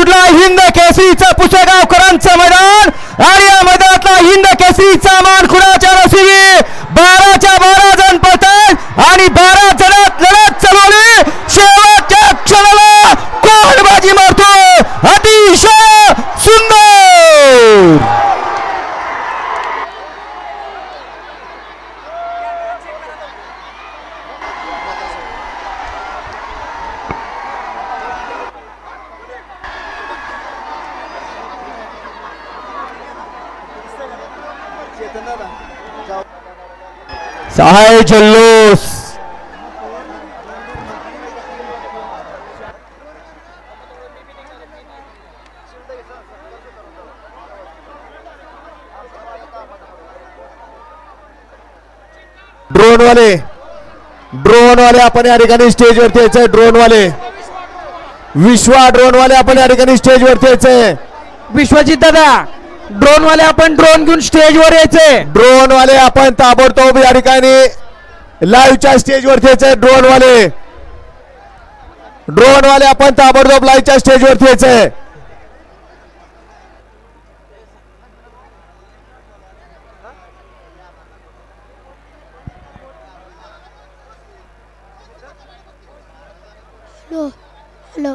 सुटला हिंद केसरीचं पुसेगावकरांचं मैदान? आणि या मैदान सहाय जल्लोष. वाले ड्रोन वाले आपण या ठिकाणी स्टेज वरती यायचंय ड्रोन वाले विश्वा ड्रोन वाले आपण या ठिकाणी स्टेज वरती यायचंय. विश्वजित दादा ड्रोन वाले आपण ड्रोन घेऊन स्टेज वर यायचे. ड्रोन वाले आपण ताबडतोब या ठिकाणी लाईव्हच्या स्टेज वरती यायचंय ड्रोन वाले ड्रोन वाले आपण ताबडतोब लाईव्हच्या स्टेज वरती यायचंय हॅलो हॅलो